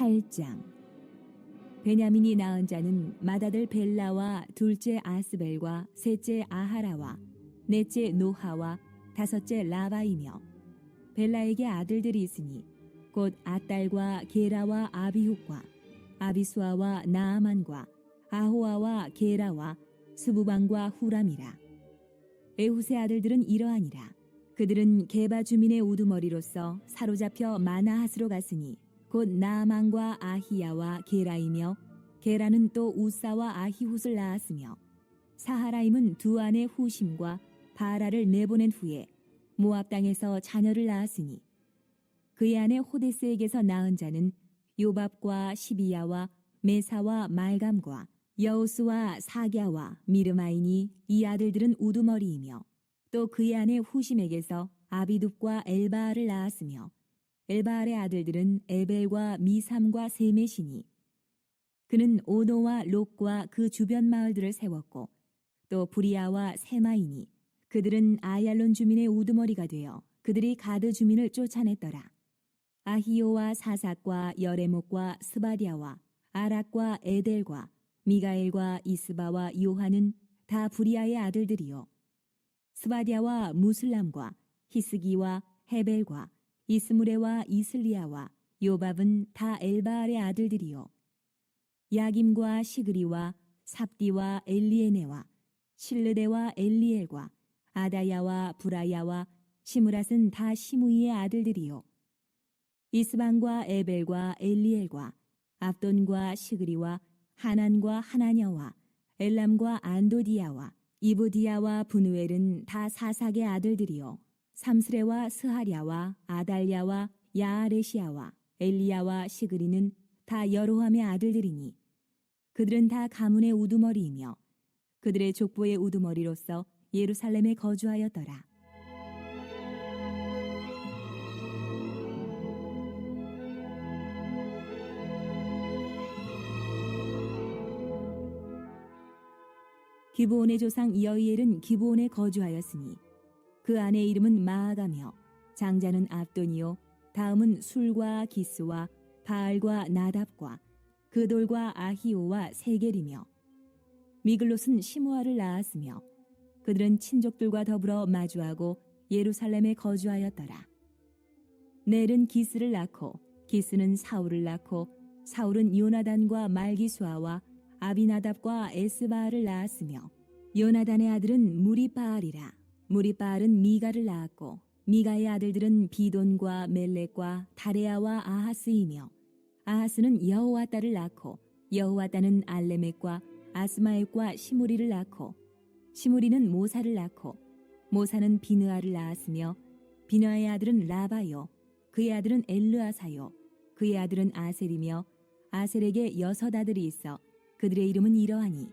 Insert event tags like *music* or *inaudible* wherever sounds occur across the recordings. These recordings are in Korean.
8장. 베냐민이 낳은 자는 맏아들 벨라와 둘째 아스벨과 셋째 아하라와 넷째 노하와 다섯째 라바이며 벨라에게 아들들이 있으니 곧 아딸과 게라와 아비훗과 아비수아와 나아만과 아호아와 게라와 스부방과 후람이라. 에훗의 아들들은 이러하니라. 그들은 게바 주민의 우두머리로서 사로잡혀 마나핫으로 갔으니 곧 나아만과 아히야와 게라이며 게라는 또 우사와 아히훗을 낳았으며 사하라임은 두 아내 후심과 바라를 내보낸 후에 모압 땅에서 자녀를 낳았으니 그의 아내 호데스에게서 낳은 자는 요밥과 시비야와 메사와 말감과 여우스와 사갸와 미르마이니 이 아들들은 우두머리이며 또 그의 아내 후심에게서 아비둡과 엘바알을 낳았으며 엘바알의 아들들은 에벨과 미삼과 세메시니 그는 오노와 롯과 그 주변 마을들을 세웠고 또 부리아와 세마이니 그들은 아얄론 주민의 우두머리가 되어 그들이 가드 주민을 쫓아냈더라. 아히오와 사삭과 여레목과 스바디아와 아락과 에델과 미가엘과 이스바와 요한은 다 부리아의 아들들이요. 스바디아와 무슬람과 히스기와 헤벨과 이스무레와 이슬리아와 요밥은 다 엘바알의 아들들이요. 야김과 시그리와 삽디와 엘리에네와 실르데와 엘리엘과 아다야와 브라야와 시무랏은 다 시무이의 아들들이요. 이스방과 에벨과 엘리엘과 압돈과 시그리와 하난과 하나냐와 엘람과 안도디아와 이브디아와 분우엘은 다 사삭의 아들들이요 삼스레와 스하랴와 아달랴와 야아레시아와 엘리야와 시그리는 다 여로함의 아들들이니 그들은 다 가문의 우두머리이며 그들의 족보의 우두머리로서 예루살렘에 거주하였더라. 기브온의 조상 여이엘은 기브온에 거주하였으니 그 아내 이름은 마아가며 장자는 압돈이요 다음은 술과 기스와 바알과 나답과 그돌과 아히오와 세겔이며 미글롯은 시므아를 낳았으며 그들은 친족들과 더불어 마주하고 예루살렘에 거주하였더라. 넬은 기스를 낳고 기스는 사울을 낳고 사울은 요나단과 말기수아와 아비나답과 에스바알을 낳았으며 요나단의 아들은 무리바알이라 무리바알은 미가를 낳았고 미가의 아들들은 비돈과 멜렉과 다레아와 아하스이며 아하스는 여호와 딸을 낳고 여호와 딸은 알레멕과 아스마엘과 시무리를 낳고 시무리는 모사를 낳고 모사는 비느아를 낳았으며 비느아의 아들은 라바요 그의 아들은 엘르아사요 그의 아들은 아셀이며 아셀에게 여섯 아들이 있어 그들의 이름은 이러하니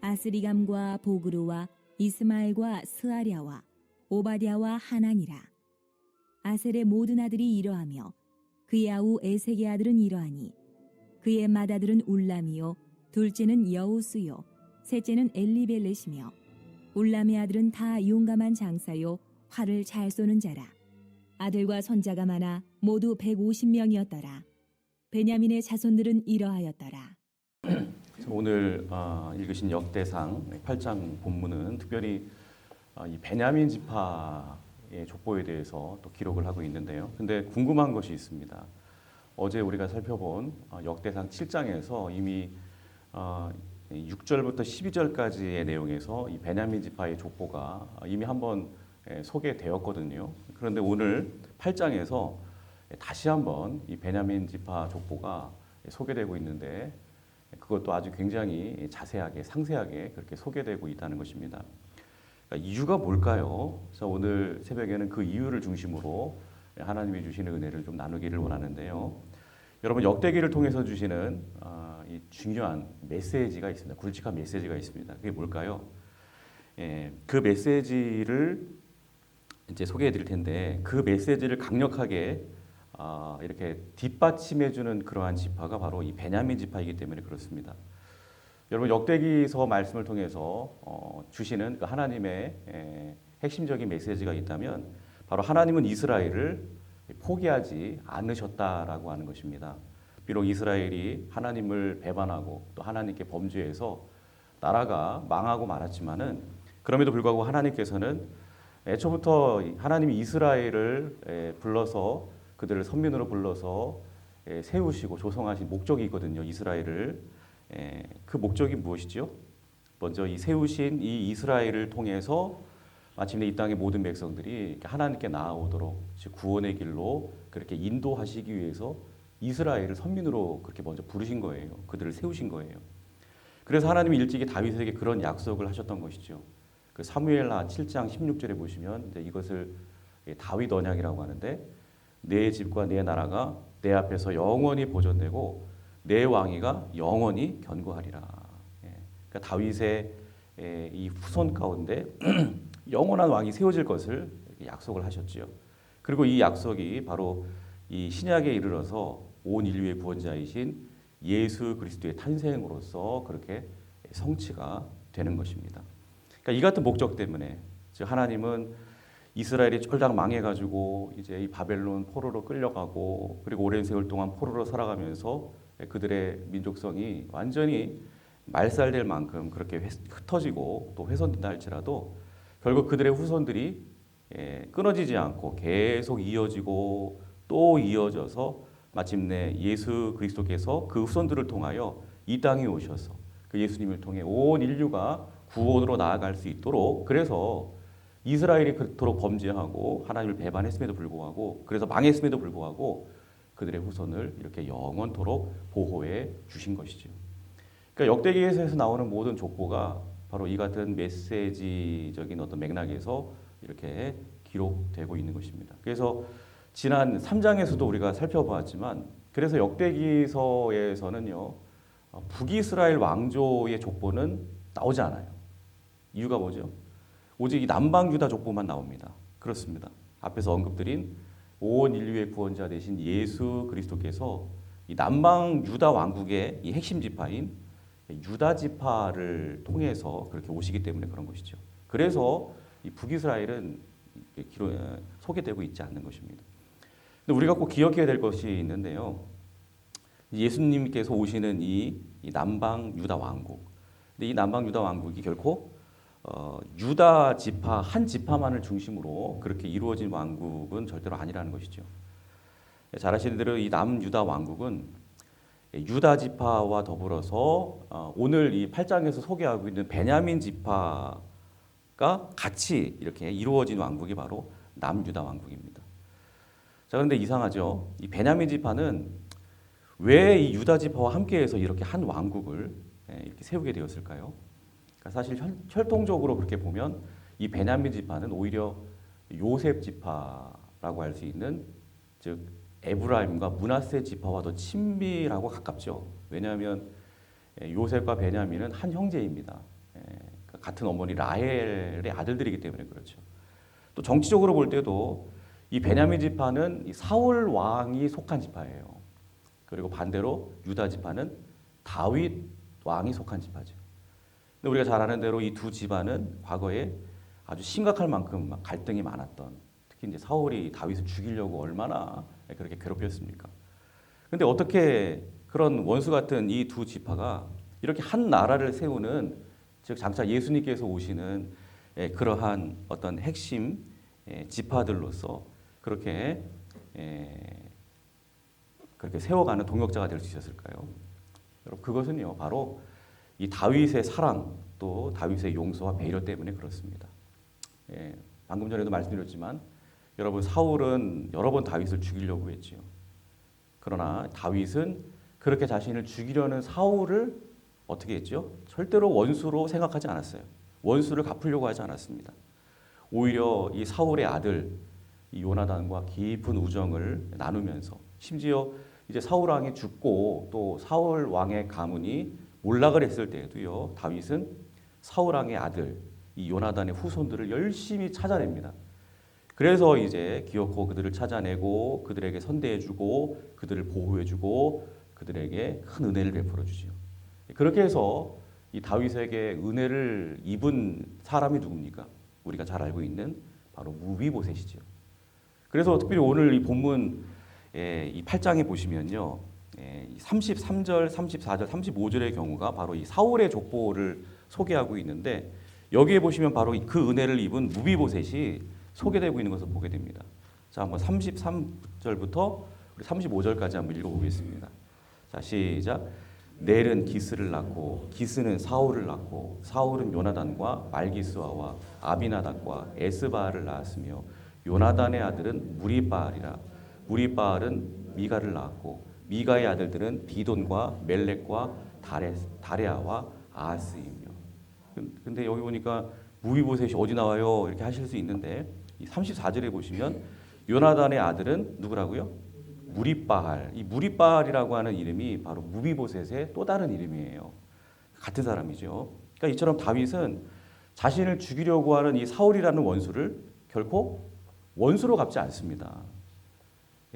아스리감과 보그루와 이스마엘과 스아랴와 오바댜와 하나니라. 아셀의 모든 아들이 이러하며 그의 아우 에색의 아들은 이러하니 그의 맏아들은 울람이요 둘째는 여우스요 셋째는 엘리벨렛이며 울람의 아들은 다 용감한 장사요 활을 잘 쏘는 자라. 아들과 손자가 많아 모두 150명이었더라. 베냐민의 자손들은 이러하였더라 *clears throat* 오늘 어, 읽으신 역대상 8장 본문은 특별히 어, 이 베냐민 지파의 족보에 대해서 또 기록을 하고 있는데요. 근데 궁금한 것이 있습니다. 어제 우리가 살펴본 어, 역대상 7장에서 이미 어, 6절부터 12절까지의 내용에서 이 베냐민 지파의 족보가 이미 한번 예, 소개되었거든요. 그런데 오늘 8장에서 다시 한번 이 베냐민 지파 족보가 소개되고 있는데 그것도 아주 굉장히 자세하게 상세하게 그렇게 소개되고 있다는 것입니다. 그러니까 이유가 뭘까요? 그래서 오늘 새벽에는 그 이유를 중심으로 하나님이 주시는 은혜를 좀 나누기를 원하는데요. 여러분 역대기를 통해서 주시는 어, 이 중요한 메시지가 있습니다. 굵직한 메시지가 있습니다. 그게 뭘까요? 예, 그 메시지를 이제 소개해 드릴 텐데 그 메시지를 강력하게 아, 이렇게 뒷받침해주는 그러한 지파가 바로 이 베냐민 지파이기 때문에 그렇습니다. 여러분 역대기서 말씀을 통해서 어, 주시는 그 하나님의 에, 핵심적인 메시지가 있다면 바로 하나님은 이스라엘을 포기하지 않으셨다라고 하는 것입니다. 비록 이스라엘이 하나님을 배반하고 또 하나님께 범죄해서 나라가 망하고 말았지만은 그럼에도 불구하고 하나님께서는 애초부터 하나님이 이스라엘을 에, 불러서 그들을 선민으로 불러서 에, 세우시고 조성하신 목적이 있거든요. 이스라엘을 에, 그 목적이 무엇이지요? 먼저 이 세우신 이 이스라엘을 통해서 마침내 이 땅의 모든 백성들이 하나님께 나아오도록 즉 구원의 길로 그렇게 인도하시기 위해서 이스라엘을 선민으로 그렇게 먼저 부르신 거예요. 그들을 세우신 거예요. 그래서 하나님이 일찍이 다윗에게 그런 약속을 하셨던 것이죠. 그 사무엘하 7장 16절에 보시면 이것을 예, 다윗 언약이라고 하는데 내 집과 내 나라가 내 앞에서 영원히 보존되고 내 왕위가 영원히 견고하리라. 예, 그러니까 다윗의 예, 이 후손 가운데 *clears throat* 영원한 왕이 세워질 것을 약속을 하셨지요. 그리고 이 약속이 바로 이 신약에 이르러서 온 인류의 구원자이신 예수 그리스도의 탄생으로서 그렇게 성취가 되는 것입니다. 그러니까 이 같은 목적 때문에 즉 하나님은 이스라엘이 쫄딱 망해가지고 이제 이 바벨론 포로로 끌려가고 그리고 오랜 세월 동안 포로로 살아가면서 그들의 민족성이 완전히 말살될 만큼 그렇게 훼- 흩어지고 또 훼손된다 할지라도 결국 그들의 후손들이 예, 끊어지지 않고 계속 이어지고 또 이어져서 마침내 예수 그리스도께서 그 후손들을 통하여 이 땅에 오셔서 그 예수님을 통해 온 인류가 구원으로 나아갈 수 있도록 그래서 이스라엘이 그토록 범죄하고 하나님을 배반했음에도 불구하고 그래서 망했음에도 불구하고 그들의 후손을 이렇게 영원토록 보호해 주신 것이죠. 그러니까 역대기에서 나오는 모든 족보가 바로 이 같은 메시지적인 어떤 맥락에서 이렇게 기록되고 있는 것입니다. 그래서 지난 3장에서도 우리가 살펴보았지만 그래서 역대기서에서는요 어, 북이스라엘 왕조의 족보는 나오지 않아요. 이유가 뭐죠? 오직 이 남방 유다 족보만 나옵니다. 그렇습니다. 앞에서 언급드린 온 인류의 구원자 되신 예수 그리스도께서 이 남방 유다 왕국의 이 핵심 지파인 유다 지파를 통해서 그렇게 오시기 때문에 그런 것이죠. 그래서 이 북이스라엘은 에, 소개되고 있지 않는 것입니다. 근데 우리가 꼭 기억해야 될 것이 있는데요. 예수님께서 오시는 이, 이 남방 유다 왕국. 근데 이 남방 유다 왕국이 결코 어, 유다 지파 한 지파만을 중심으로 그렇게 이루어진 왕국은 절대로 아니라는 것이죠. 잘 아시는 대로 이 남유다 왕국은 유다 지파와 더불어서 어, 오늘 이 8장에서 소개하고 있는 베냐민 지파가 같이 이렇게 이루어진 왕국이 바로 남유다 왕국입니다. 자, 그런데 이상하죠. 이 베냐민 지파는 왜 이 유다 지파와 함께해서 이렇게 한 왕국을 예, 이렇게 세우게 되었을까요? 그러니까 사실 혈, 혈통적으로 그렇게 보면 이 베냐민 지파는 오히려 요셉 지파라고 할 수 있는 즉 에브라임과 문하세 지파와 더 친밀하고 가깝죠. 왜냐하면 예, 요셉과 베냐민은 한 형제입니다. 예, 그러니까 같은 어머니 라헬의 아들들이기 때문에 그렇죠. 또 정치적으로 볼 때도 이 베냐민 지파는 이 사울 왕이 속한 지파예요. 그리고 반대로 유다 지파는 다윗 왕이 속한 지파죠. 근데 우리가 잘 아는 대로 이 두 집안은 과거에 아주 심각할 만큼 막 갈등이 많았던 특히 이제 사울이 다윗을 죽이려고 얼마나 그렇게 괴롭혔습니까? 근데 어떻게 그런 원수 같은 이 두 지파가 이렇게 한 나라를 세우는 즉 장차 예수님께서 오시는 예, 그러한 어떤 핵심 예, 지파들로서 그렇게 예, 그렇게 세워가는 동역자가 될 수 있었을까요? 여러분 그것은요 바로 이 다윗의 사랑 또 다윗의 용서와 배려 때문에 그렇습니다. 예, 방금 전에도 말씀드렸지만 여러분 사울은 여러 번 다윗을 죽이려고 했지요. 그러나 다윗은 그렇게 자신을 죽이려는 사울을 어떻게 했죠? 절대로 원수로 생각하지 않았어요. 원수를 갚으려고 하지 않았습니다. 오히려 이 사울의 아들 이 요나단과 깊은 우정을 나누면서 심지어 이제 사울 왕이 죽고 또 사울 왕의 가문이 몰락을 했을 때에도요 다윗은 사울 왕의 아들 이 요나단의 후손들을 열심히 찾아냅니다. 그래서 이제 기어코 그들을 찾아내고 그들에게 선대해주고 그들을 보호해주고 그들에게 큰 은혜를 베풀어 주지요. 그렇게 해서 이 다윗에게 은혜를 입은 사람이 누굽니까? 우리가 잘 알고 있는 바로 무비보셋이죠. 그래서 특별히 오늘 이 본문 예, 이 8장에 보시면요. 예, 이 33절, 34절, 35절의 경우가 바로 이 사울의 족보를 소개하고 있는데 여기에 보시면 바로 이그 은혜를 입은 무비보셋이 소개되고 있는 것을 보게 됩니다. 자, 한번 33절부터 35절까지 한번 읽어보겠습니다. 자, 시작. 넬은 기스를 낳고 기스는 사울을 낳고 사울은 요나단과 말기스와와 아비나답과 에스바를 낳았으며 요나단의 아들은 무리바알이라 무리바알은 미가를 낳았고 미가의 아들들은 비돈과 멜렉과 다레, 다레아와 아스이며 근- 근데 여기 보니까 무비보셋이 어디 나와요 이렇게 하실 수 있는데 이 34절에 보시면 요나단의 아들은 누구라고요? 무리바알. 이 무리바알이라고 하는 이름이 바로 무비보셋의 또 다른 이름이에요. 같은 사람이죠. 그러니까 이처럼 다윗은 자신을 죽이려고 하는 이 사울이라는 원수를 결코 원수로 갚지 않습니다.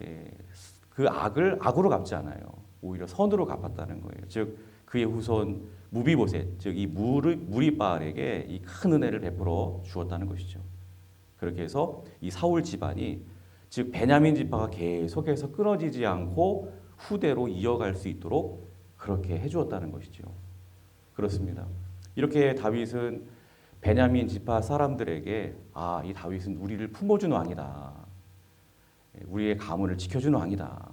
예, 그 악을 악으로 갚지 않아요. 오히려 선으로 갚았다는 거예요. 즉 그의 후손 무비보셋, 즉 이 무리 무리바알에게 이 큰 은혜를 베풀어 주었다는 것이죠. 그렇게 해서 이 사울 집안이 즉 베냐민 지파가 계속해서 끊어지지 않고 후대로 이어갈 수 있도록 그렇게 해주었다는 것이죠. 그렇습니다. 이렇게 다윗은 베냐민 지파 사람들에게 아, 이 다윗은 우리를 품어준 왕이다. 예, 우리의 가문을 지켜준 왕이다.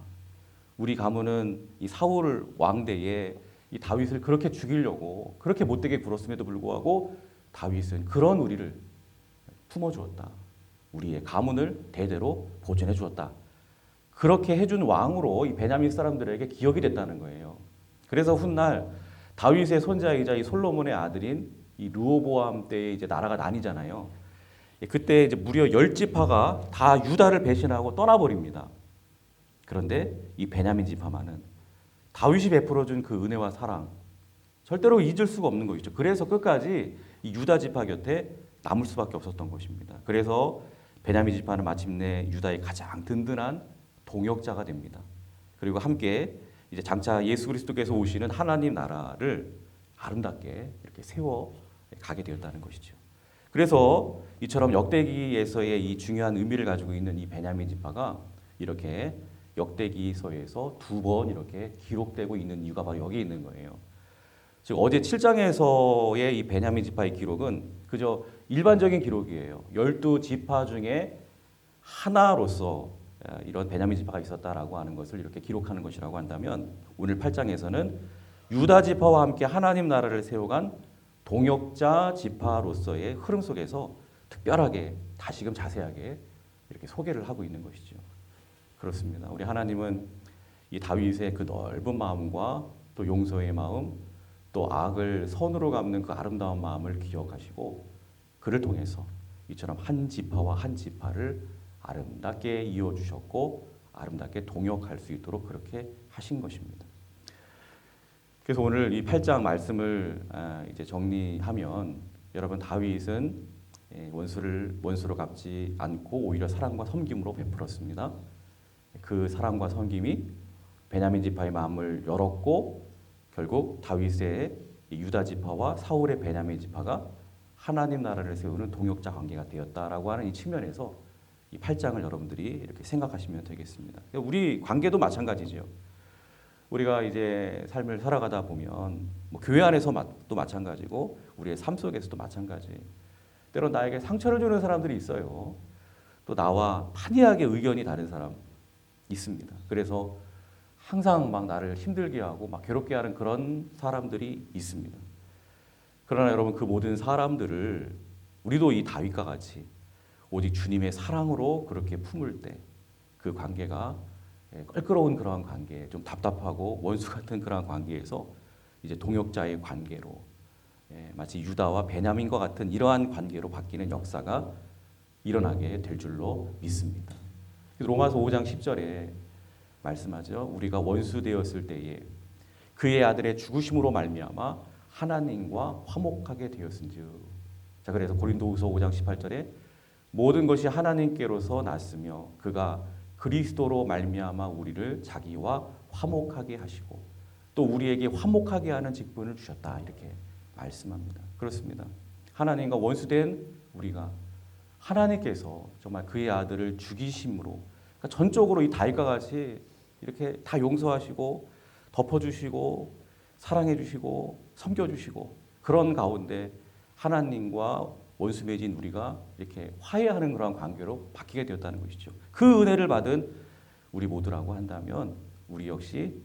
우리 가문은 이 사울 왕대에 이 다윗을 그렇게 죽이려고 그렇게 못되게 굴었음에도 불구하고 다윗은 그런 우리를 품어 주었다. 우리의 가문을 대대로 보존해 주었다. 그렇게 해준 왕으로 이 베냐민 사람들에게 기억이 됐다는 거예요. 그래서 훗날 다윗의 손자이자 이 솔로몬의 아들인 이 르호보암 때에 이제 나라가 나뉘잖아요. 예, 그때 이제 무려 열 지파가 다 유다를 배신하고 떠나버립니다. 그런데 이 베냐민 지파만은 다윗이 베풀어준 그 은혜와 사랑 절대로 잊을 수가 없는 것이죠. 그래서 끝까지 이 유다 지파 곁에 남을 수밖에 없었던 것입니다. 그래서 베냐민 지파는 마침내 유다의 가장 든든한 동역자가 됩니다. 그리고 함께 이제 장차 예수 그리스도께서 오시는 하나님 나라를 아름답게 이렇게 세워 가게 되었다는 것이죠. 그래서 이처럼 역대기에서의 이 중요한 의미를 가지고 있는 이 베냐민 지파가 이렇게 역대기서에서 두 번 이렇게 기록되고 있는 이유가 바로 여기 있는 거예요. 즉 어제 7장에서의 이 베냐민 지파의 기록은 그저 일반적인 기록이에요. 열두 지파 중에 하나로서 아, 이런 베냐민 지파가 있었다라고 하는 것을 이렇게 기록하는 것이라고 한다면 오늘 8장에서는 유다 지파와 함께 하나님 나라를 세워간 동역자 지파로서의 흐름 속에서 특별하게 다시금 자세하게 이렇게 소개를 하고 있는 것이죠. 그렇습니다. 우리 하나님은 이 다윗의 그 넓은 마음과 또 용서의 마음, 또 악을 선으로 갚는 그 아름다운 마음을 기억하시고 그를 통해서 이처럼 한 지파와 한 지파를 아름답게 이어 주셨고 아름답게 동역할 수 있도록 그렇게 하신 것입니다. 그래서 오늘 이 8장 말씀을 아, 이제 정리하면 여러분 다윗은 예, 원수를 원수로 갚지 않고 오히려 사랑과 섬김으로 베풀었습니다. 그 사랑과 섬김이 베냐민 지파의 마음을 열었고 결국 다윗의 이 유다 지파와 사울의 베냐민 지파가 하나님 나라를 세우는 동역자 관계가 되었다라고 하는 이 측면에서 이 8장을 여러분들이 이렇게 생각하시면 되겠습니다. 우리 관계도 마찬가지죠. 우리가 이제 삶을 살아가다 보면 뭐 교회 안에서도 마찬가지고 우리의 삶 속에서도 마찬가지. 때로 나에게 상처를 주는 사람들이 있어요. 또 나와 판이하게 의견이 다른 사람 있습니다. 그래서 항상 막 나를 힘들게 하고 막 괴롭게 하는 그런 사람들이 있습니다. 그러나 여러분 그 모든 사람들을 우리도 이 다윗과 같이 오직 주님의 사랑으로 그렇게 품을 때 그 관계가 예, 껄끄러운 그러한 관계, 좀 답답하고 원수 같은 그러한 관계에서 이제 동역자의 관계로 예, 마치 유다와 베냐민과 같은 이러한 관계로 바뀌는 역사가 일어나게 될 줄로 믿습니다. 로마서 5장 10절에 말씀하죠. 우리가 원수 되었을 때에 그의 아들의 죽으심으로 말미암아 하나님과 화목하게 되었은즉. 자 그래서 고린도후서 5장 18절에 모든 것이 하나님께로서 났으며 그가 그리스도로 말미암아 우리를 자기와 화목하게 하시고 또 우리에게 화목하게 하는 직분을 주셨다 이렇게 말씀합니다. 그렇습니다. 하나님과 원수된 우리가 하나님께서 정말 그의 아들을 죽이심으로 그러니까 전적으로 이 다윗과 같이 이렇게 다 용서하시고 덮어주시고 사랑해주시고 섬겨주시고 그런 가운데 하나님과 원수 맺인 우리가 이렇게 화해하는 그런 관계로 바뀌게 되었다는 것이죠. 그 은혜를 받은 우리 모두라고 한다면 우리 역시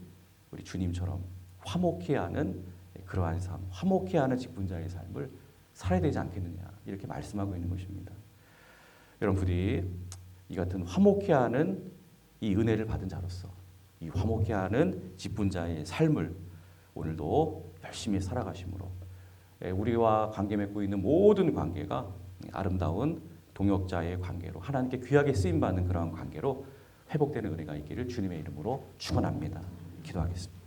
우리 주님처럼 화목해하는 그러한 삶, 화목해하는 직분자의 삶을 살아야 되지 않겠느냐 이렇게 말씀하고 있는 것입니다. 여러분 부디 이 같은 화목해하는 이 은혜를 받은 자로서 이 화목해하는 직분자의 삶을 오늘도 열심히 살아가심으로 예, 우리와 관계 맺고 있는 모든 관계가 아름다운 동역자의 관계로 하나님께 귀하게 쓰임 받는 그러한 관계로 회복되는 은혜가 있기를 주님의 이름으로 축원합니다. 기도하겠습니다.